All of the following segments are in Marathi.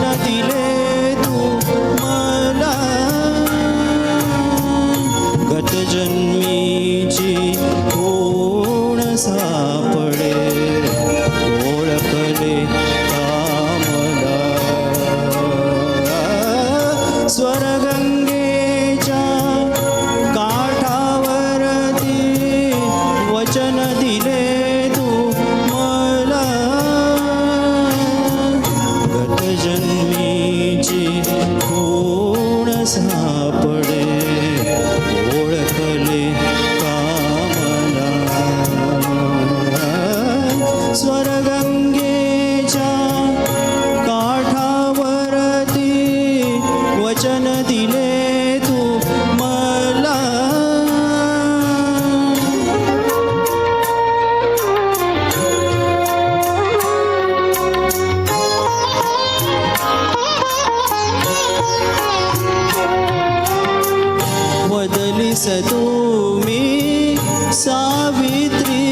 ज्ञान दिले तू मला. गतजन्मीची कोण सापडे? ओळखले कामला स्वरगंगे ಸತೋ ಮೇ ಸಾವಿತ್ರಿ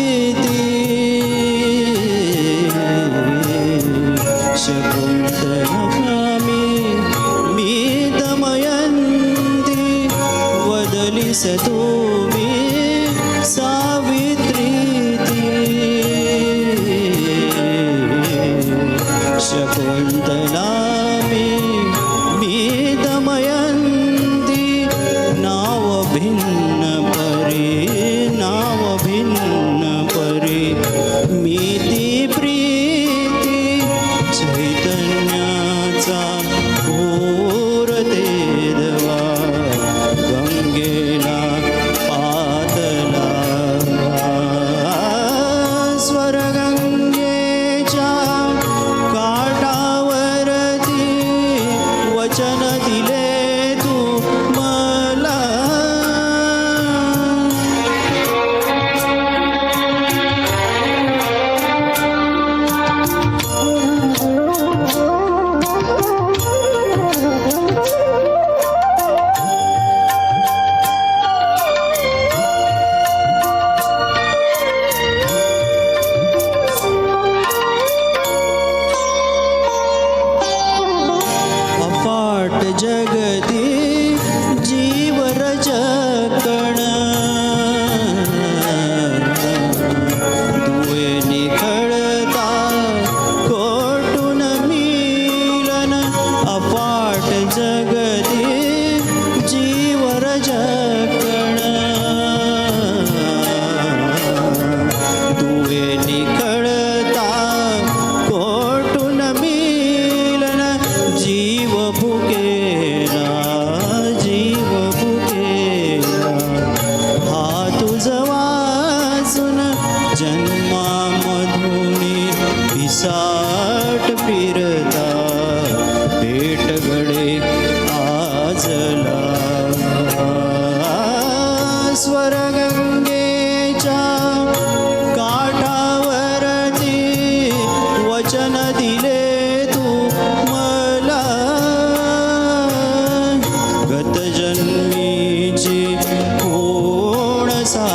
ಶಕುಂತಲಕಾಮಿ ಮೇ ದಮಯಂತಿ ವದಲಿ ಸತೋ ಮೇ ಸಾವಿತ್ರಿ ಶಕುಂತಲಾ जग साठ फिरता भेट घडे आजला. स्वरगंगेच्या काठावरती वचन दिले तू मला. गतजन्मीची कोण सा